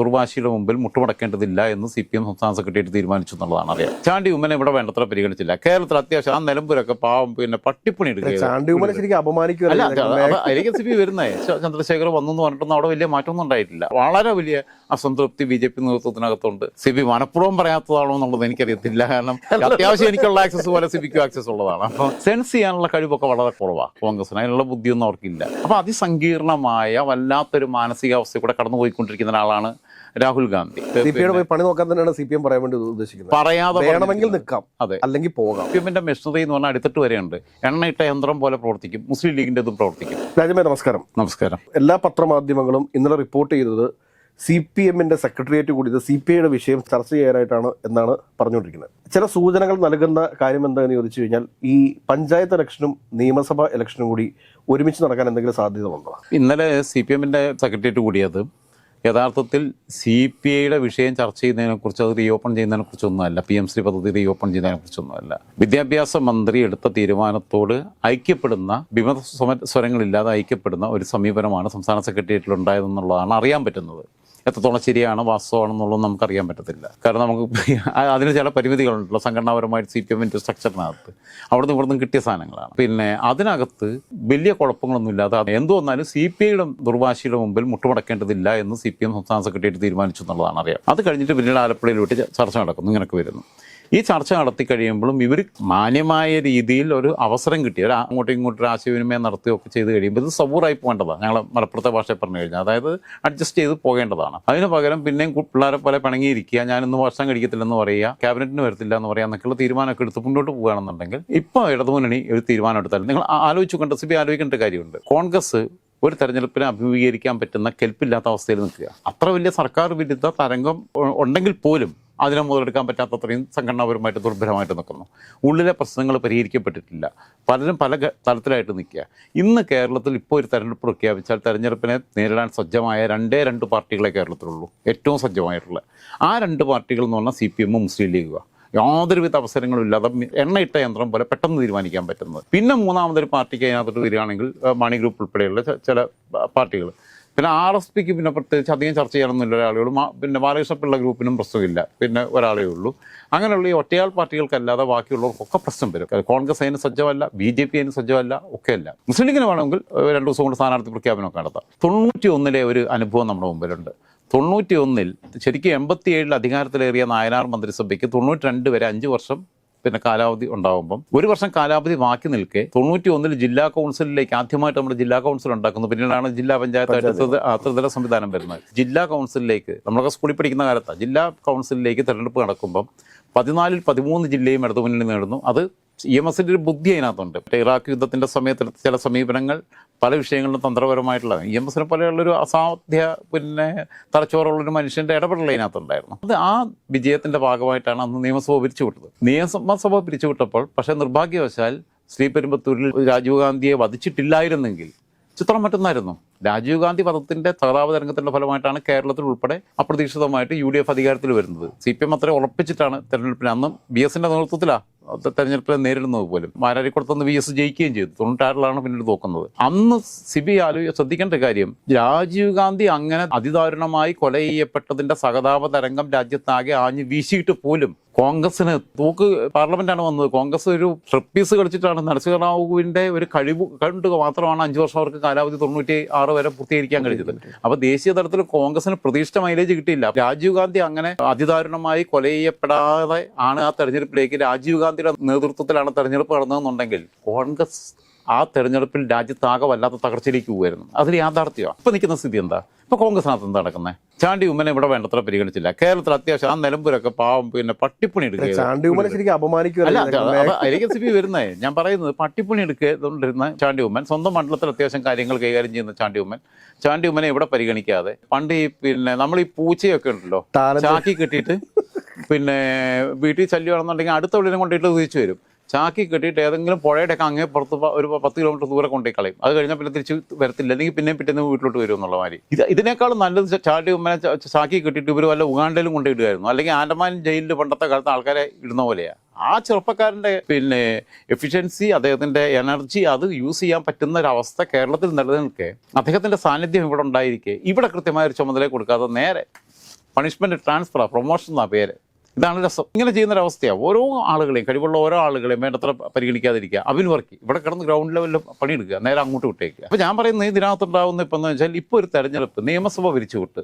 ദുർവാശിയുടെ മുമ്പിൽ മുട്ടുമടക്കേണ്ടതില്ല എന്ന് സി പി എം സംസ്ഥാന സെക്രട്ടേറിയറ്റ് തീരുമാനിച്ചു എന്നുള്ളതാണ് അറിയാം. ചാണ്ടി ഉമ്മനെ ഇവിടെ വേണ്ടത്ര പരിഗണിച്ചില്ല. കേരളത്തിൽ അത്യാവശ്യം ആ നിലമ്പൂരൊക്കെ പാവം പിന്നെ പട്ടിപ്പണി എടുക്കുക ചാണ്ടിയുമനെ ശരിക്കും അല്ല അപമാനിക്കുമല്ലോ അത് അത് അതിലേക്ക് സി പി വരുന്നേ. ചന്ദ്രശേഖർ വന്നു എന്ന് പറഞ്ഞിട്ടൊന്നും അവിടെ വലിയ മാറ്റമൊന്നും ഉണ്ടായിട്ടില്ല. വളരെ വലിയ അസംതൃപ്തി ബി ജെ പി നേതൃത്വത്തിനകത്തുണ്ട്. സി പി മനഃപൂർവം പറയാത്തതാണോ എന്നുള്ളത് എനിക്കറിയത്തില്ല. കാരണം അത്യാവശ്യം എനിക്കുള്ള ആക്സസ് പോലെ സി പിക്കും ആക്സസ് ഉള്ളതാണ്. അപ്പൊ സെൻസ് ചെയ്യാനുള്ള കഴിവൊക്കെ വളരെ കുറവാണ് കോൺഗ്രസിന് അതിനുള്ള ബുദ്ധിയൊന്നും അവർക്കില്ല. അപ്പൊ അതിസങ്കീർണമായ വല്ലാത്തൊരു മാനസികാവസ്ഥ കൂടെ കടന്നുപോയിക്കൊണ്ടിരിക്കുന്ന ഒരാളാണ് രാഹുൽ ഗാന്ധി. സി പി പോയി പണി നോക്കാൻ തന്നെയാണ് സി പി എം പറയാൻ വേണ്ടി ഉദ്ദേശിക്കുന്നത്. പറയാതെ വേണമെങ്കിൽ നിൽക്കാം അതെ. അല്ലെങ്കിൽ പോകാം. സി പി എമ്മിന്റെ മെഷീനറി എന്ന് പറഞ്ഞാൽ അടുത്തിട്ട് വരെയുണ്ട്. ഇട്ട യന്ത്രം പോലെ പ്രവർത്തിക്കും. മുസ്ലിം ലീഗിന്റെ ഇതും പ്രവർത്തിക്കും. രാജമേ നമസ്കാരം. നമസ്കാരം. എല്ലാ പത്രമാധ്യമങ്ങളും ഇന്നലെ റിപ്പോർട്ട് ചെയ്തത് സി പി എമ്മിന്റെ സെക്രട്ടേറിയറ്റ് കൂടി സി പി ഐയുടെ വിഷയം ചർച്ച ചെയ്യാനായിട്ടാണ് എന്നാണ് പറഞ്ഞുകൊണ്ടിരിക്കുന്നത്. ചില സൂചനകൾ നൽകുന്ന കാര്യം എന്താണെന്ന് ചോദിച്ചു കഴിഞ്ഞാൽ ഈ പഞ്ചായത്ത് ഇലക്ഷനും നിയമസഭാ ഇലക്ഷനും കൂടി ഒരുമിച്ച് നടക്കാൻ എന്തെങ്കിലും സാധ്യത ഉണ്ടോ? ഇന്നലെ സി പി എമ്മിന്റെ സെക്രട്ടേറിയറ്റ് കൂടിയത് യഥാർത്ഥത്തിൽ സി പി ഐയുടെ വിഷയം ചർച്ച ചെയ്യുന്നതിനെക്കുറിച്ച് അത് റീഓപ്പൺ ചെയ്യുന്നതിനെക്കുറിച്ചൊന്നുമല്ല പി എം ശ്രീ പദ്ധതി റീഓപ്പൺ ചെയ്യുന്നതിനെക്കുറിച്ചൊന്നുമല്ല വിദ്യാഭ്യാസ മന്ത്രി എടുത്ത തീരുമാനത്തോട് ഐക്യപ്പെടുന്ന വിമത സ്വരങ്ങളില്ലാതെ ഐക്യപ്പെടുന്ന ഒരു സമീപനമാണ് സംസ്ഥാന സെക്രട്ടേറിയറ്റിൽ ഉണ്ടായതെന്നുള്ളതാണ് അറിയാൻ പറ്റുന്നത്. എത്രത്തോളം ശരിയാണ് വാസ്തവമാണെന്നുള്ളത് നമുക്കറിയാൻ പറ്റത്തില്ല. കാരണം നമുക്ക് അതിന് ചില പരിമിതികളുണ്ടല്ലോ. സംഘടനാപരമായിട്ട് സി പി എമ്മിന്റെ സ്ട്രക്ചറിനകത്ത് അവിടുന്ന് ഇവിടുന്ന് കിട്ടിയ സാധനങ്ങളാണ്. പിന്നെ അതിനകത്ത് വലിയ കുഴപ്പങ്ങളൊന്നും ഇല്ലാതെ എന്ത് വന്നാലും സി പി ഐയുടെ ദുർവാശിയുടെ മുമ്പിൽ മുട്ടുമടക്കേണ്ടതില്ല എന്ന് സി പി എം സംസ്ഥാന സെക്രട്ടേറിയറ്റ് തീരുമാനിച്ചു എന്നുള്ളതാണ് അറിയാം. അത് കഴിഞ്ഞിട്ട് പിന്നീട് ആലപ്പുഴയിൽ വിട്ട് ചർച്ച നടക്കുന്നു. ഇങ്ങനെയൊക്കെ വരുന്നു. ഈ ചർച്ച നടത്തി കഴിയുമ്പോഴും ഇവർ മാന്യമായ രീതിയിൽ ഒരു അവസരം കിട്ടി. ഒരു അങ്ങോട്ടും ഇങ്ങോട്ടും ആശയവിനിമയം നടത്തുകയൊക്കെ ചെയ്ത് കഴിയുമ്പോൾ ഇത് സബൂറായി പോകേണ്ടതാണ്. ഞങ്ങൾ മലപ്പുറത്തെ ഭാഷയിൽ പറഞ്ഞു കഴിഞ്ഞാൽ അതായത് അഡ്ജസ്റ്റ് ചെയ്ത് പോകേണ്ടതാണ്. അതിന് പകരം പിന്നെയും പിള്ളേരെ പോലെ പിണങ്ങിയിരിക്കുക. ഇന്ന് വർഷം കഴിക്കത്തില്ലെന്ന് പറയുക. ക്യാബിനറ്റിന് വരത്തില്ല എന്ന് പറയുക എന്നൊക്കെയുള്ള തീരുമാനമൊക്കെ എടുത്ത് മുന്നോട്ട് പോകുകയാണെന്നുണ്ടെങ്കിൽ ഇപ്പോൾ ഇടതുമുന്നണി ഒരു തീരുമാനം എടുത്താലും നിങ്ങൾ ആലോചിച്ചു കൊണ്ട് സി ബി ആലോചിക്കേണ്ട കാര്യമുണ്ട്. കോൺഗ്രസ് ഒരു തെരഞ്ഞെടുപ്പിനെ അഭിമുഖീകരിക്കാൻ പറ്റുന്ന കെൽപ്പില്ലാത്ത അവസ്ഥയിൽ നിൽക്കുക. അത്ര വലിയ സർക്കാർ വിരുദ്ധ തരംഗം ഉണ്ടെങ്കിൽ പോലും അതിനെ മുതലെടുക്കാൻ പറ്റാത്തത്രയും സംഘടനാപരമായിട്ട് ദുർബലമായിട്ട് നിൽക്കുന്നു. ഉള്ളിലെ പ്രശ്നങ്ങൾ പരിഹരിക്കപ്പെട്ടിട്ടില്ല. പലരും പല തലത്തിലായിട്ട് നിൽക്കുക. ഇന്ന് കേരളത്തിൽ ഇപ്പോൾ ഒരു തെരഞ്ഞെടുപ്പ് പ്രഖ്യാപിച്ചാൽ തെരഞ്ഞെടുപ്പിനെ നേരിടാൻ സജ്ജമായ രണ്ടേ രണ്ട് പാർട്ടികളെ കേരളത്തിലുള്ളൂ. ഏറ്റവും സജ്ജമായിട്ടുള്ള. ആ രണ്ട് പാർട്ടികൾ എന്ന് പറഞ്ഞാൽ സി പി എമ്മും മുസ്ലിം ലീഗുക യാതൊരുവിധ അവസരങ്ങളും ഇല്ലാതെ എണ്ണയിട്ട യന്ത്രം പോലെ പെട്ടെന്ന് തീരുമാനിക്കാൻ പറ്റുന്നത്. പിന്നെ മൂന്നാമതൊരു പാർട്ടിക്ക് അതിനകത്തോട്ട് വരികയാണെങ്കിൽ മാണി ഗ്രൂപ്പ് ഉൾപ്പെടെയുള്ള ചില പാർട്ടികൾ. പിന്നെ ആർ എസ് പിക്ക് പിന്നെ പ്രത്യേകിച്ച് അധികം ചർച്ച ചെയ്യാനൊന്നുമില്ല ഉള്ളൂ പിന്നെ ബാലകൃഷ്ണപിള്ള ഗ്രൂപ്പിനും പ്രശ്നമില്ല. പിന്നെ ഒരാളേ ഉള്ളൂ. അങ്ങനെയുള്ള ഈ ഒറ്റയാൾ പാർട്ടികൾക്കല്ലാതെ ബാക്കിയുള്ളവർക്കൊക്കെ പ്രശ്നം വരും. കോൺഗ്രസ് അതിന് സജ്ജമല്ല ബി ജെ പി അതിന് സജ്ജമല്ല ഒക്കെ അല്ല മുസ്ലിം ലീഗിന് വേണമെങ്കിൽ രണ്ട് ദിവസം കൊണ്ട് സ്ഥാനാർത്ഥി പ്രഖ്യാപനമൊക്കെ നടത്താം. തൊണ്ണൂറ്റി ഒന്നിലെ ഒരു അനുഭവം നമ്മുടെ മുമ്പിലുണ്ട്. തൊണ്ണൂറ്റി ഒന്നിൽ ശരിക്കും എൺപത്തി ഏഴിൽ അധികാരത്തിലേറിയ നായനാർ മന്ത്രിസഭയ്ക്ക് തൊണ്ണൂറ്റി രണ്ട് വരെ അഞ്ച് വർഷം പിന്നെ കാലാവധി ഉണ്ടാകുമ്പം ഒരു വർഷം കാലാവധി ബാക്കി നിൽക്കെ തൊണ്ണൂറ്റി ഒന്നിൽ ജില്ലാ കൗൺസിലിലേക്ക് ആദ്യമായിട്ട് നമ്മുടെ ജില്ലാ കൗൺസിൽ ഉണ്ടാക്കുന്നു. പിന്നീടാണ് ജില്ലാ പഞ്ചായത്തായിട്ട് ആ, ത്രിതല സംവിധാനം വരുന്നത്. ജില്ലാ കൗൺസിലിലേക്ക് നമ്മളൊക്കെ സ്കൂളിൽ പഠിക്കുന്ന കാലത്താണ് ജില്ലാ കൗൺസിലിലേക്ക് തെരഞ്ഞെടുപ്പ് നടക്കുമ്പം പതിനാലിൽ പതിമൂന്ന് ജില്ലയും ഇടതുമുന്നണി നേടുന്നു. അത് ഇ എം എസിന്റെ ഒരു ബുദ്ധി അതിനകത്തുണ്ട്. ഇറാഖ് യുദ്ധത്തിന്റെ സമയത്ത് ചില സമീപനങ്ങൾ പല വിഷയങ്ങളിലും തന്ത്രപരമായിട്ടുള്ളതാണ്. ഇ എം എസിനെ പോലെയുള്ളൊരു അസാധ്യ പിന്നെ തലച്ചോറുള്ളൊരു മനുഷ്യന്റെ ഇടപെടൽ അതിനകത്തുണ്ടായിരുന്നു. അത് ആ വിജയത്തിന്റെ ഭാഗമായിട്ടാണ് അന്ന് നിയമസഭ പിരിച്ചുവിട്ടത്. നിയമസഭ പിരിച്ചുവിട്ടപ്പോൾ പക്ഷേ നിർഭാഗ്യവശാൽ ശ്രീപെരുമ്പത്തൂരിൽ രാജീവ് ഗാന്ധിയെ വധിച്ചിട്ടില്ലായിരുന്നെങ്കിൽ ചിത്രം മറ്റൊന്നായിരുന്നു. രാജീവ് ഗാന്ധി പദത്തിന്റെ തകരാവ് തരംഗത്തിന്റെ ഫലമായിട്ടാണ് കേരളത്തിൽ ഉൾപ്പെടെ അപ്രതീക്ഷിതമായിട്ട് യു ഡി എഫ് അധികാരത്തിൽ വരുന്നത്. സി പി എം അത്ര ഉറപ്പിച്ചിട്ടാണ് തെരഞ്ഞെടുപ്പിന്. അന്നും ബി എസിന്റെ നേതൃത്വത്തിലാണ് തെരഞ്ഞെടുപ്പിൽ നേരിടുന്നത് പോലും. മാരാരിക്കുളത്തുനിന്ന് വി എസ് ജയിക്കുകയും ചെയ്തു. തൊണ്ണൂറ്റാറിലാണ് പിന്നീട് തോക്കുന്നത്. അന്ന് സിബി ആലോചിച്ച് ശ്രദ്ധിക്കേണ്ട കാര്യം. രാജീവ് ഗാന്ധി അങ്ങനെ അതിദാരുണമായി കൊല ചെയ്യപ്പെട്ടതിന്റെ സഹതാപ തരംഗം രാജ്യത്താകെ ആഞ്ഞ് വീശിയിട്ട് പോലും കോൺഗ്രസിന് തൂക്ക് പാർലമെന്റാണ് വന്നത്. കോൺഗ്രസ് ഒരു ട്രിപ്പീസ് കളിച്ചിട്ടാണ് നരസിംഹറാവുവിന്റെ ഒരു കഴിവ് കണ്ടുക മാത്രമാണ് അഞ്ചു വർഷം അവർക്ക് കാലാവധി തൊണ്ണൂറ്റി ആറ് വരെ പൂർത്തീകരിക്കാൻ കഴിഞ്ഞത്. അപ്പൊ ദേശീയ തലത്തിൽ കോൺഗ്രസിന് പ്രതീക്ഷിച്ച മൈലേജ് കിട്ടിയില്ല. രാജീവ് ഗാന്ധി അങ്ങനെ അതിദാരുണമായി കൊല ചെയ്യപ്പെടാതെ ആണ് ആ തെരഞ്ഞെടുപ്പിലേക്ക് രാജീവ് ഗാന്ധിയുടെ നേതൃത്വത്തിലാണ് തെരഞ്ഞെടുപ്പ് നടന്നതെന്നുണ്ടെങ്കിൽ കോൺഗ്രസ് ആ തെരഞ്ഞെടുപ്പിൽ രാജ്യത്താകെ വല്ലാത്ത തകർച്ചയിലേക്ക് പോകുമായിരുന്നു അതിൽ യാഥാർത്ഥ്യമാണ് ഇപ്പൊ നിൽക്കുന്ന സ്ഥിതി എന്താ? ഇപ്പൊ കോൺഗ്രസിനകത്ത് എന്താ നടക്കുന്നത് ചാണ്ടി ഉമ്മനെ ഇവിടെ വേണ്ടത്ര പരിഗണിച്ചില്ല. കേരളത്തിൽ അത്യാവശ്യം ആ നിലമ്പൂരൊക്കെ പാവം പിന്നെ പട്ടിപ്പണി എടുക്കുക. ഉമ്മനെ ശരിക്കും പി വരുന്നേ. ഞാൻ പറയുന്നത് പട്ടിപ്പണി എടുക്കൊണ്ടിരുന്ന ചാണ്ടി ഉമ്മൻ സ്വന്തം മണ്ഡലത്തിൽ അത്യാവശ്യം കാര്യങ്ങൾ കൈകാര്യം ചെയ്യുന്ന ചാണ്ടി ഉമ്മൻ. ചാണ്ടി ഉമ്മനെ ഇവിടെ പരിഗണിക്കാതെ പണ്ട് ഈ പിന്നെ നമ്മൾ ഈ പൂച്ചയൊക്കെ ഉണ്ടല്ലോ ചാക്കി കെട്ടിയിട്ട് പിന്നെ വീട്ടിൽ ശല്യമാണെന്നുണ്ടെങ്കിൽ അടുത്ത വീടിനെ കൊണ്ടിട്ട് തിരിച്ചു വരും. ചാക്കി കെട്ടിയിട്ട് ഏതെങ്കിലും പുഴയുടെ ഒക്കെ അങ്ങേ പുറത്ത് ഒരു പത്ത് കിലോമീറ്റർ ദൂരെ കൊണ്ടേ കളയും. അത് കഴിഞ്ഞാൽ പിന്നെ തിരിച്ച് വരത്തില്ല. അല്ലെങ്കിൽ പിന്നെയും പിറ്റേന്ന് വീട്ടിലോട്ട് വരും എന്നുള്ള മാതിരി. ഇത് ഇതിനേക്കാളും നല്ലത് ചാട്ടി ഉമ്മനെ ചാക്കി കെട്ടിയിട്ട് ഇവർ വല്ല ഉഗാണ്ടയിലും കൊണ്ടിടുമായിരുന്നു അല്ലെങ്കിൽ ആൻഡമാൻ ജയിലിൽ പണ്ടത്തെ കാലത്ത് ആൾക്കാരെ ഇടുന്ന പോലെയാണ് ആ ചെറുപ്പക്കാരന്റെ പിന്നെ എഫിഷ്യൻസി അദ്ദേഹത്തിന്റെ എനർജി അത് യൂസ് ചെയ്യാൻ പറ്റുന്ന ഒരു അവസ്ഥ കേരളത്തിൽ നിലനിൽക്കെ അദ്ദേഹത്തിന്റെ സാന്നിധ്യം ഇവിടെ ഉണ്ടായിരിക്കെ. ഇവിടെ കൃത്യമായ ഒരു ചുമതല കൊടുക്കാതെ നേരെ പണിഷ്മെന്റ് ട്രാൻസ്ഫറാണ് പ്രൊമോഷൻ എന്നാണ് പേര്. ഇതാണ് രസം. ഇങ്ങനെ ചെയ്യുന്നൊരവസ്ഥയാണ് ഓരോ ആളുകളെയും കഴിവുള്ള ഓരോ ആളുകളെയും വേണ്ടത്ര പരിഗണിക്കാതിരിക്കുക. അവന് വർക്ക് ഇവിടെ കിടന്ന് ഗ്രൗണ്ട് ലെവലിൽ പണിയെടുക്കുക. നേരെ അങ്ങോട്ട് വിട്ടേക്കുക. അപ്പോൾ ഞാൻ പറയുന്നത് ഇതിനകത്തുണ്ടാവുന്ന ഇപ്പം എന്ന് വെച്ചാൽ ഇപ്പോൾ ഒരു തെരഞ്ഞെടുപ്പ് നിയമസഭ വിരിച്ചുവിട്ട്.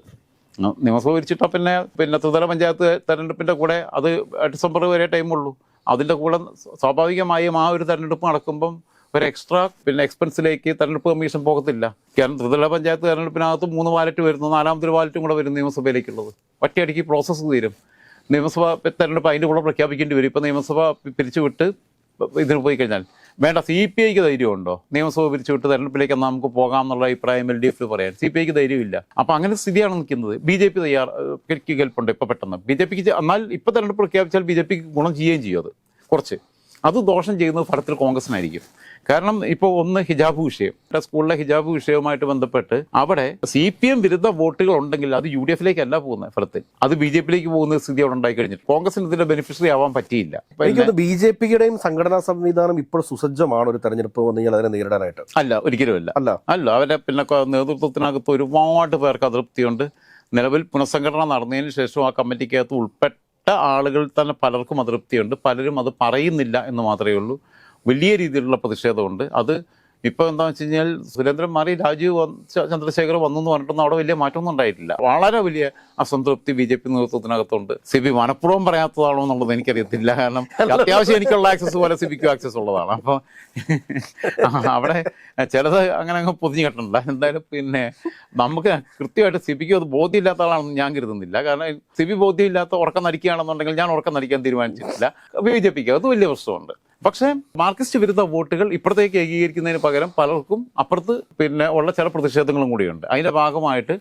നിയമസഭ വിരിച്ചിട്ടാൽ പിന്നെ പിന്നെ ത്രിതല പഞ്ചായത്ത് തെരഞ്ഞെടുപ്പിന്റെ കൂടെ അത് ഡിസംബർ വരെ ടൈമുള്ളൂ അതിന്റെ കൂടെ സ്വാഭാവികമായും ആ ഒരു തെരഞ്ഞെടുപ്പ് നടക്കുമ്പം ഒരു എക്സ്ട്രാ പിന്നെ എക്സ്പെൻസിലേക്ക് തെരഞ്ഞെടുപ്പ് കമ്മീഷൻ പോകത്തില്ല. കാരണം ത്രിതല പഞ്ചായത്ത് തെരഞ്ഞെടുപ്പിനകത്ത് മൂന്ന് വാലറ്റ് വരുന്നു. നാലാമത്തെ വാലറ്റും കൂടെ വരും നിയമസഭയിലേക്കുള്ളത്. ഒറ്റയടിക്ക് പ്രോസസ്സ് തീരും. നിയമസഭ തെരഞ്ഞെടുപ്പ് അതിന്റെ കൂടെ പ്രഖ്യാപിക്കേണ്ടി വരും. ഇപ്പം നിയമസഭ പിരിച്ചുവിട്ട് ഇതിന് പോയി കഴിഞ്ഞാൽ വേണ്ട സി പി ഐക്ക് ധൈര്യമുണ്ടോ? നിയമസഭ പിരിച്ചുവിട്ട് തെരഞ്ഞെടുപ്പിലേക്ക് എന്നാൽ നമുക്ക് പോകാം എന്നുള്ള അഭിപ്രായം എൽ ഡി എഫിൽ പറയാൻ സി പി ഐക്ക് ധൈര്യമില്ല. അപ്പം അങ്ങനെ സ്ഥിതിയാണ് നിൽക്കുന്നത്. ബി ജെ പി തയ്യാർ കേൾപ്പുണ്ട് ഇപ്പം പെട്ടെന്ന്. ബി ജെ പിക്ക് എന്നാൽ ഇപ്പം തെരഞ്ഞെടുപ്പ് പ്രഖ്യാപിച്ചാൽ ബി ജെ പിക്ക് ഗുണം ചെയ്യുകയും ചെയ്യും അത്. കുറച്ച്. അത് ദോഷം ചെയ്യുന്നത് ഫലത്തിൽ കോൺഗ്രസിനായിരിക്കും. കാരണം ഇപ്പോൾ ഒന്ന് ഹിജാബ് വിഷയം. സ്കൂളിലെ ഹിജാബ് വിഷയവുമായിട്ട് ബന്ധപ്പെട്ട് അവിടെ സി പി എം വിരുദ്ധ വോട്ടുകൾ ഉണ്ടെങ്കിൽ അത് യു ഡി എഫിലേക്ക് അല്ല പോകുന്നത് ഫലത്തിൽ. അത് ബി ജെ പിയിലേക്ക് പോകുന്ന സ്ഥിതി അവിടെ ഉണ്ടായി കഴിഞ്ഞിട്ട്. കോൺഗ്രസിന് ഇതിന്റെ ബെനിഫിഷ്യറി ആവാൻ പറ്റിയില്ല. എനിക്ക് തോന്നുന്നു ബി ജെ പിയുടെയും സംഘടനാ സംവിധാനം ഇപ്പോൾ സുസജ്ജമാണ് ഒരു തെരഞ്ഞെടുപ്പ് വന്നു കഴിഞ്ഞാൽ അതിനെ നേരിടാനായിട്ട്. അല്ല ഒരിക്കലും അല്ല. അല്ല. അല്ല അവരെ പിന്നെ നേതൃത്വത്തിനകത്ത് ഒരുപാട് പേർക്ക് അതൃപ്തിയുണ്ട്. നിലവിൽ പുനഃസംഘടന നടന്നതിന് ശേഷം ആ കമ്മിറ്റിക്കകത്ത് ഉൾപ്പെട്ട ആളുകൾ തന്നെ പലർക്കും അതൃപ്തിയുണ്ട്. പലരും അത് പറയുന്നില്ല എന്ന് മാത്രമേ ഉള്ളൂ. വലിയ രീതിയിലുള്ള പ്രതിഷേധമുണ്ട്. അത് ഇപ്പോൾ എന്താ വെച്ച് കഴിഞ്ഞാൽ സുരേന്ദ്രൻ മാറി രാജീവ് ചന്ദ്രശേഖർ വന്നു എന്ന് പറഞ്ഞിട്ടൊന്നും അവിടെ വലിയ മാറ്റമൊന്നും ഉണ്ടായിട്ടില്ല. വളരെ വലിയ അസംതൃപ്തി ബി ജെ പി നേതൃത്വത്തിനകത്തുണ്ട്. സി ബി മനഃപൂർവം പറയാത്തതാണോ എന്നുള്ളത് എനിക്കറിയത്തില്ല. കാരണം അത്യാവശ്യം എനിക്കുള്ള ആക്സസ് പോലെ സി ബിക്കും ആക്സസ് ഉള്ളതാണ്. അപ്പോൾ അവിടെ ചിലത് അങ്ങനെ അങ്ങ് പൊതിഞ്ഞു കെട്ടണ്ട. എന്തായാലും പിന്നെ നമുക്ക് കൃത്യമായിട്ട് സിബിക്ക് അത് ബോധ്യമില്ലാത്ത ആളാണെന്ന് ഞാൻ കരുതുന്നില്ല. കാരണം സിബി ബോധ്യമില്ലാത്ത ഉറക്കം നടിക്കുകയാണെന്നുണ്ടെങ്കിൽ ഞാൻ ഉറക്കം നടിക്കാൻ തീരുമാനിച്ചിട്ടില്ല. ബി ജെ പിക്ക് അത് വലിയ പ്രശ്നമുണ്ട്. പക്ഷേ മാർക്സിസ്റ്റ് വിരുദ്ധ വോട്ടുകൾ ഇപ്പുറത്തേക്ക് ഏകീകരിക്കുന്നതിന് പകരം പലർക്കും അപ്പുറത്ത് പിന്നെ ഉള്ള ചില പ്രതിഷേധങ്ങളും കൂടിയുണ്ട്. അതിന്റെ ഭാഗമായിട്ട്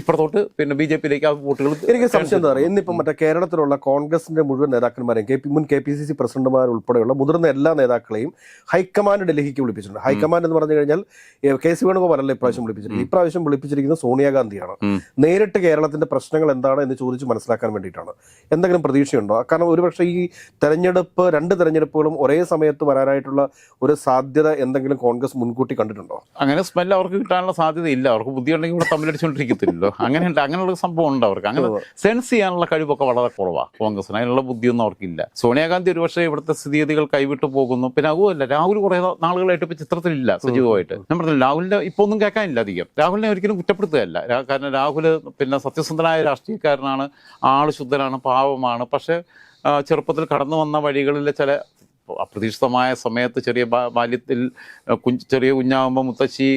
ഇപ്പുറത്തോട്ട് പിന്നെ ബി ജെ പിയിലേക്ക് ആ വോട്ടുകൾ എനിക്ക് സംശയം എന്താ പറയുക? ഇന്നിപ്പം മറ്റേ കേരളത്തിലുള്ള കോൺഗ്രസിന്റെ മുഴുവൻ നേതാക്കന്മാരെയും കെ പി മുൻ കെ പി സി സി പ്രസിഡന്റുമാർ ഉൾപ്പെടെയുള്ള മുതിർന്ന എല്ലാ നേതാക്കളെയും ഹൈക്കമാൻഡ് ഡൽഹിക്ക് വിളിപ്പിച്ചിട്ടുണ്ട്. ഹൈക്കമാൻഡ് എന്ന് പറഞ്ഞു കഴിഞ്ഞാൽ കെ സി വേണുഗോപാലല്ല ഇപ്രാവശ്യം വിളിപ്പിച്ചിരിക്കുന്നത് ഇപ്രാവശ്യം വിളിപ്പിച്ചിരിക്കുന്നത് സോണിയാഗാന്ധിയാണ്. നേരിട്ട് കേരളത്തിന്റെ പ്രശ്നങ്ങൾ എന്താണ് എന്ന് ചോദിച്ച് മനസ്സിലാക്കാൻ വേണ്ടിയിട്ടാണ്. എന്തെങ്കിലും പ്രതീക്ഷയുണ്ടോ? കാരണം ഒരുപക്ഷെ ഈ തെരഞ്ഞെടുപ്പ് രണ്ട് തെരഞ്ഞെടുപ്പുകളും ഒരേ സമയത്ത് വരാനായിട്ടുള്ള ഒരു സാധ്യത എന്തെങ്കിലും കോൺഗ്രസ് മുൻകൂട്ടി കണ്ടിട്ടുണ്ടോ? അങ്ങനെ സ്മെല്ല് അവർക്ക് കിട്ടാനുള്ള സാധ്യതയില്ല. അവർക്ക് ബുദ്ധിയുണ്ടെങ്കിൽ ഇവിടെ തമ്മിലടിച്ചുകൊണ്ടിരിക്കത്തില്ലല്ലോ. അങ്ങനെ ഉണ്ട് അങ്ങനെയുള്ള സംഭവം ഉണ്ട് അവർക്ക്. അങ്ങനെ സെൻസ് ചെയ്യാനുള്ള കഴിവൊക്കെ വളരെ കുറവാണ് കോൺഗ്രസിന് അതിനുള്ള ബുദ്ധിയൊന്നും അവർക്കില്ല. സോണിയാഗാന്ധി ഒരുപക്ഷെ ഇവിടുത്തെ സ്ഥിതിഗതികൾ കൈവിട്ടു പോകുന്നു. പിന്നെ അതുമല്ല രാഹുൽ കുറെ നാളുകളായിട്ട് ഇപ്പൊ ചിത്രത്തിലില്ല സജീവമായിട്ട്. ഞാൻ പറഞ്ഞു രാഹുലിന്റെ ഇപ്പൊ ഒന്നും കേൾക്കാനില്ല അധികം. രാഹുലിനെ ഒരിക്കലും കുറ്റപ്പെടുത്തുകയല്ല. കാരണം രാഹുൽ പിന്നെ സത്യസന്ധനായ രാഷ്ട്രീയക്കാരനാണ് ആൾ ശുദ്ധനാണ് പാവമാണ്. പക്ഷെ ചെറുപ്പത്തിൽ കടന്നു വന്ന വഴികളിലെ ചില അപ്രതീക്ഷിതമായ സമയത്ത് ചെറിയ ബാല്യത്തിൽ ചെറിയ കുഞ്ഞാകുമ്പോൾ മുത്തശ്ശി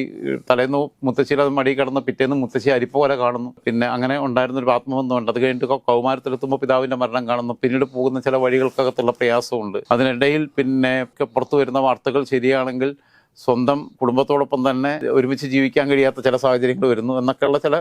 തലേന്ന് മുത്തശ്ശിയിൽ അത് മടി കിടന്ന് പിറ്റേന്ന് മുത്തശ്ശി അരിപ്പ പോലെ കാണുന്നു. പിന്നെ അങ്ങനെ ഉണ്ടായിരുന്ന ഒരു ആത്മബന്ധമുണ്ട്. അത് കഴിഞ്ഞിട്ട് കൗമാരത്തിലെത്തുമ്പോൾ പിതാവിന്റെ മരണം കാണുന്നു. പിന്നീട് പോകുന്ന ചില വഴികൾക്കകത്തുള്ള പ്രയാസമുണ്ട്. അതിനിടയിൽ പിന്നെ പുറത്തു വരുന്ന വാർത്തകൾ ശരിയാണെങ്കിൽ സ്വന്തം കുടുംബത്തോടൊപ്പം തന്നെ ഒരുമിച്ച് ജീവിക്കാൻ കഴിയാത്ത ചില സാഹചര്യങ്ങൾ വരുന്നു. എന്നൊക്കെയുള്ള ചില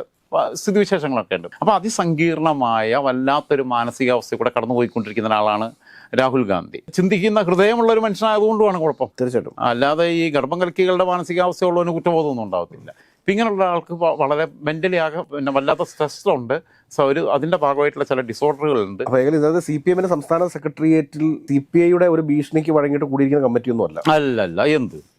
സ്ഥിതിവിശേഷങ്ങളൊക്കെ ഉണ്ട്. അപ്പോൾ അതിസങ്കീർണമായ വല്ലാത്തൊരു മാനസികാവസ്ഥ കൂടെ കടന്നുപോയിക്കൊണ്ടിരിക്കുന്ന ഒരാളാണ് രാഹുൽ ഗാന്ധി. ചിന്തിക്കുന്ന ഹൃദയമുള്ള ഒരു മനുഷ്യനായതുകൊണ്ടുമാണ് കുഴപ്പം. തീർച്ചയായിട്ടും. അല്ലാതെ ഈ ഗർഭം കലക്കികളുടെ മാനസികാവസ്ഥയുള്ളവന് കുറ്റബോധമൊന്നും ഉണ്ടാവത്തില്ല. ഇപ്പം ഇങ്ങനെയുള്ള ആൾക്ക് വളരെ മെന്റലി ആകെ പിന്നെ വല്ലാത്ത സ്ട്രെസ് ഉണ്ട് സോ ഒരു അതിന്റെ ഭാഗമായിട്ടുള്ള ചില ഡിസോർഡറുകളുണ്ട്. അപ്പോൾ ഏകദേശം ഇതായത് സി പി എമ്മിന്റെ സംസ്ഥാന സെക്രട്ടേറിയറ്റിൽ സി പി ഐയുടെ ഒരു ഭീഷണിക്ക് വഴങ്ങിയിട്ട് കൂടിയിരിക്കുന്ന കമ്മിറ്റിയൊന്നും അല്ല അല്ലല്ല എന്ത്?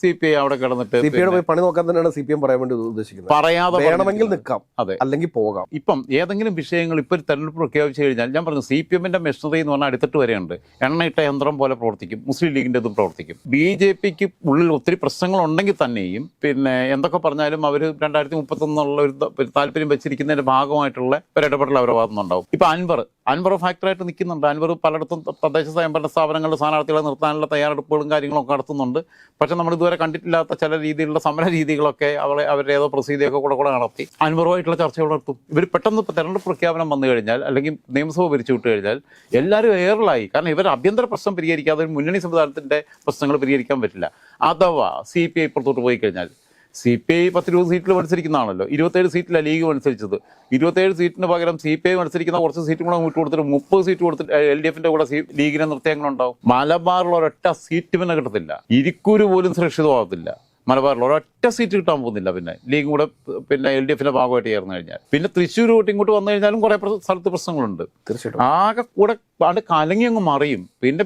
സി പി ഐ അവിടെ കിടന്നിട്ട് സി പി ഐയുടെ പോയി പണി നോക്കാൻ തന്നെയാണ് സി പി എം പറയാൻ വേണ്ടി ഉദ്ദേശിക്കുന്നത്. പറയാതെ വേണമെങ്കിൽ നിൽക്കാം അതെ. അല്ലെങ്കിൽ പോകാം. ഇപ്പം ഏതെങ്കിലും വിഷയങ്ങൾ ഇപ്പോൾ ഒരു തെരഞ്ഞെടുപ്പ് പ്രഖ്യാപിച്ചു കഴിഞ്ഞാൽ ഞാൻ പറഞ്ഞു സി പി എമ്മിന്റെ മെഷീനറി എന്ന് പറഞ്ഞാൽ അടുത്തിട്ട് വരെയുണ്ട്. എണ്ണയിട്ട യന്ത്രം പോലെ പ്രവർത്തിക്കും മുസ്ലിം ലീഗിന്റെ ഇതും പ്രവർത്തിക്കും. ബി ജെ പിക്ക് ഉള്ളിൽ ഒത്തിരി പ്രശ്നങ്ങൾ ഉണ്ടെങ്കിൽ തന്നെയും പിന്നെ എന്തൊക്കെ പറഞ്ഞാലും അവർ രണ്ടായിരത്തി മുപ്പത്തൊന്നുള്ള ഒരു താല്പര്യം വെച്ചിരിക്കുന്നതിന്റെ ഭാഗമായിട്ടുള്ള ഒരു ഇടപെടൽ അവരുടെ ഭാഗത്തുനിന്നുണ്ടാവും. ഇപ്പൊ അൻവർ അൻവർ ഫാക്ടറായിട്ട് നിൽക്കുന്നുണ്ട്. അൻവർ പലയിടത്തും തദ്ദേശ സ്വയംഭരണ സ്ഥാപനങ്ങളുടെ സ്ഥാനാർത്ഥികളെ നിർത്താനുള്ള തയ്യാറെടുപ്പുകളും കാര്യങ്ങളൊക്കെ നടത്തുന്നുണ്ട്. പക്ഷേ നമ്മൾ ഇതുവരെ കണ്ടിട്ടില്ലാത്ത ചില രീതിയിലുള്ള സമര രീതികളൊക്കെ അവളെ അവരുടെ ഏതോ പ്രസീതിയൊക്കെ കൂടെ കൂടെ നടത്തി. അൻവറുമായിട്ടുള്ള ചർച്ചകൾ നടത്തും. ഇവർ പെട്ടെന്ന് തെരഞ്ഞെടുപ്പ് പ്രഖ്യാപനം വന്നു കഴിഞ്ഞാൽ അല്ലെങ്കിൽ നിയമസഭ പിരിച്ചു വിട്ട് കഴിഞ്ഞാൽ എല്ലാവരും എയറിലായി കാരണം ഇവർ ആഭ്യന്തര പ്രശ്നം പരിഹരിക്കാതെ മുന്നണി സംവിധാനത്തിന്റെ പ്രശ്നങ്ങൾ പരിഹരിക്കാൻ പറ്റില്ല. അഥവാ സി പി ഐ പുറത്തോട്ട് പോയി കഴിഞ്ഞാൽ സി പി ഐ പത്തിരുപത് സീറ്റിൽ മത്സരിക്കുന്നതാണല്ലോ. ഇരുപത്തേഴ് സീറ്റിലാണ് ലീഗ് മത്സരിച്ചത്. ഇരുപത്തേഴ് സീറ്റിന് പകരം സി പി ഐ മത്സരിക്കുന്ന കുറച്ച് സീറ്റും കൂടെ വിട്ടു കൊടുത്തിട്ട് മുപ്പത് സീറ്റ് കൊടുത്തിട്ട് എൽ ഡി എഫിന്റെ കൂടെ ലീഗിനെ നിർത്തിയങ്ങളുണ്ടാവും മലബാറിൽ ഒരൊറ്റ സീറ്റ് പിന്നെ കിട്ടത്തില്ല. ഇരിക്കൂര് പോലും സുരക്ഷിതമാകത്തില്ല. മലബാറിൽ ഒരൊറ്റ സീറ്റ് കിട്ടാൻ പോകുന്നില്ല പിന്നെ. ലീഗും കൂടെ പിന്നെ എൽ ഡി എഫിന്റെ ഭാഗമായിട്ട് ചേർന്ന് കഴിഞ്ഞാൽ. പിന്നെ തൃശ്ശൂർ തൊട്ട് ഇങ്ങോട്ട് വന്നു കഴിഞ്ഞാലും കുറെ സ്ഥലത്ത് പ്രശ്നങ്ങളുണ്ട്. തീർച്ചയായിട്ടും. ആകെ കൂടെ അത് കലങ്ങി അങ്ങ് മറിയും. പിന്നെ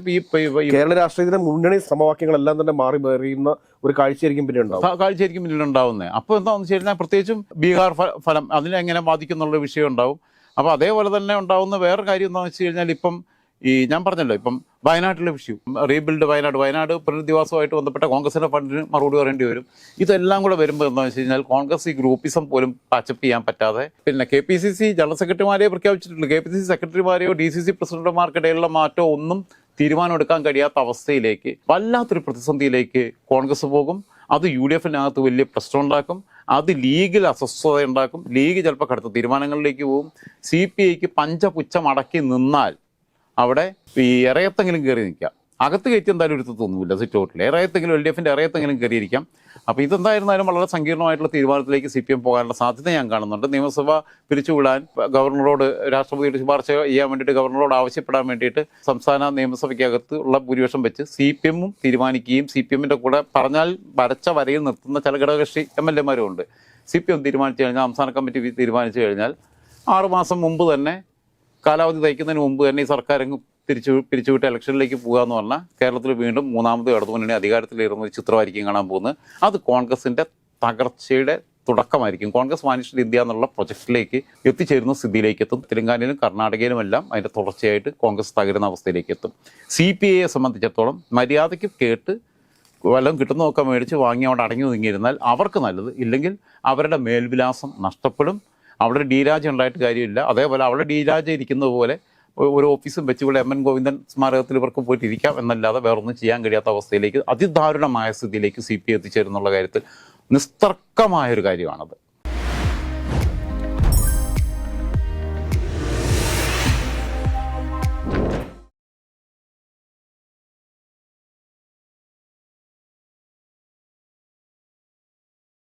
കേരള രാഷ്ട്രീയത്തിന്റെ മുന്നണി സമവാക്യങ്ങളെല്ലാം തന്നെ മാറി മറിയുന്ന ഒരു കാഴ്ചയായിരിക്കും പിന്നെ ഉണ്ടാവും കാഴ്ചയായിരിക്കും പിന്നീട് ഉണ്ടാവുന്നത് അപ്പോൾ എന്താണെന്ന് വെച്ച് കഴിഞ്ഞാൽ പ്രത്യേകിച്ചും ബീഹാർ ഫലം അതിനെ എങ്ങനെ ബാധിക്കുന്നുള്ള വിഷയം ഉണ്ടാവും. അപ്പോൾ അതേപോലെ തന്നെ ഉണ്ടാവുന്ന വേറെ കാര്യം എന്താണെന്ന് വെച്ച് കഴിഞ്ഞാൽ ഇപ്പം ഈ ഞാൻ പറഞ്ഞല്ലോ ഇപ്പം വയനാട്ടിലെ വിഷയം റീബിൽഡ് വയനാട് വയനാട് പുനരധിവാസവുമായിട്ട് ബന്ധപ്പെട്ട കോൺഗ്രസിന്റെ ഫണ്ടിന് മറുപടി പറയേണ്ടി വരും. ഇതെല്ലാം കൂടെ വരുമ്പോൾ എന്താണെന്ന് വെച്ച് കഴിഞ്ഞാൽ കോൺഗ്രസ് ഈ ഗ്രൂപ്പിസം പോലും പാച്ചപ്പ് ചെയ്യാൻ പറ്റാതെ പിന്നെ K P C C general സെക്രട്ടറിമാരെ പ്രഖ്യാപിച്ചിട്ടുണ്ട്. കെ പി സി സി സെക്രട്ടറിമാരെയോ ഡി സി സി പ്രസിഡന്റുമാർക്കിടയിലുള്ള മാറ്റോ ഒന്നും തീരുമാനമെടുക്കാൻ കഴിയാത്ത അവസ്ഥയിലേക്ക് വല്ലാത്തൊരു പ്രതിസന്ധിയിലേക്ക് കോൺഗ്രസ് പോകും. അത് യു ഡി എഫിനകത്ത് വലിയ പ്രശ്നം ഉണ്ടാക്കും. അത് ലീഗിൽ അസ്വസ്ഥത ഉണ്ടാക്കും. ലീഗ് ചിലപ്പോൾ കടുത്ത തീരുമാനങ്ങളിലേക്ക് പോകും. സി പി ഐക്ക് പഞ്ചപുച്ഛം അടക്കി നിന്നാൽ അവിടെ ഈ ഇറയത്തെങ്കിലും കയറി നിൽക്കാം. അകത്ത് കയറ്റി എന്തായാലും എടുത്തൊന്നുമില്ല സിറ്റ് ഔട്ടിൽ ഇറയത്തെങ്കിലും എൽ ഡി എഫിന്റെ ഇറയത്തെങ്കിലും കയറിയിരിക്കാം. അപ്പോൾ ഇതെന്തായിരുന്നാലും വളരെ സങ്കീർണമായിട്ടുള്ള തീരുമാനത്തിലേക്ക് സി പി എം പോകാനുള്ള സാധ്യത ഞാൻ കാണുന്നുണ്ട്. നിയമസഭ പിരിച്ചുവിടാൻ ഗവർണറോട് രാഷ്ട്രപതിയുടെ ശുപാർശ ചെയ്യാൻ വേണ്ടിയിട്ട് ഗവർണറോട് ആവശ്യപ്പെടാൻ വേണ്ടിയിട്ട് സംസ്ഥാന നിയമസഭയ്ക്കകത്ത് ഉള്ള ഭൂരിപക്ഷം വെച്ച് സി പി എമ്മും തീരുമാനിക്കുകയും സി പി എമ്മിന്റെ കൂടെ പറഞ്ഞാൽ വരച്ച വരയിൽ നിർത്തുന്ന ചില ഘടകകക്ഷി എം എൽ എമാരും ഉണ്ട് സി പി എം തീരുമാനിച്ചു കഴിഞ്ഞാൽ സംസ്ഥാന കമ്മിറ്റി തീരുമാനിച്ചു കഴിഞ്ഞാൽ ആറുമാസം മുമ്പ് തന്നെ കാലാവധി തയ്ക്കുന്നതിന് മുമ്പ് തന്നെ ഈ സർക്കാർ തിരിച്ചു പിരിച്ചുവിട്ട് ഇലക്ഷനിലേക്ക് പോകുക എന്ന് പറഞ്ഞാൽ കേരളത്തിൽ വീണ്ടും മൂന്നാമത് ഇടതുമുന്നണി അധികാരത്തിലേറുന്ന ഒരു ചിത്രമായിരിക്കും കാണാൻ പോകുന്നത്. അത് കോൺഗ്രസിന്റെ തകർച്ചയുടെ തുടക്കമായിരിക്കും. കോൺഗ്രസ് മാനിഷ്ഡ് ഇന്ത്യ എന്നുള്ള പ്രൊജക്റ്റിലേക്ക് എത്തിച്ചേരുന്ന സ്ഥിതിയിലേക്ക് എത്തും. തെലങ്കാനയിലും കർണാടകയിലുമെല്ലാം അതിന്റെ തുടർച്ചയായിട്ട് കോൺഗ്രസ് തകരുന്ന അവസ്ഥയിലേക്ക് എത്തും. സി പി ഐയെ സംബന്ധിച്ചിടത്തോളം മര്യാദയ്ക്ക് കേട്ട് വല്ലതും കിട്ടുന്നതൊക്കെ മേടിച്ച് വാങ്ങി അവിടെ അടങ്ങി ഒതുങ്ങിയിരുന്നാൽ അവർക്ക് നല്ലത്. ഇല്ലെങ്കിൽ അവരുടെ മേൽവിലാസം നഷ്ടപ്പെടും. അവിടെ ഡീരാജ് ഉണ്ടായിട്ട് കാര്യമില്ല. അതേപോലെ അവിടെ ഡീരാജ് ഇരിക്കുന്നത് പോലെ ഒരു ഓഫീസും വെച്ചുകൊണ്ട് എം എൻ ഗോവിന്ദൻ സ്മാരകത്തിൽ ഇവർക്ക് പോയിട്ട് ഇരിക്കാം എന്നല്ലാതെ വേറൊന്നും ചെയ്യാൻ കഴിയാത്ത അവസ്ഥയിലേക്ക് അതിദാരുണമായ സ്ഥിതിയിലേക്ക് സി പി എത്തിച്ചേരുന്നുള്ള കാര്യത്തിൽ നിസ്തർക്കമായൊരു കാര്യമാണത്.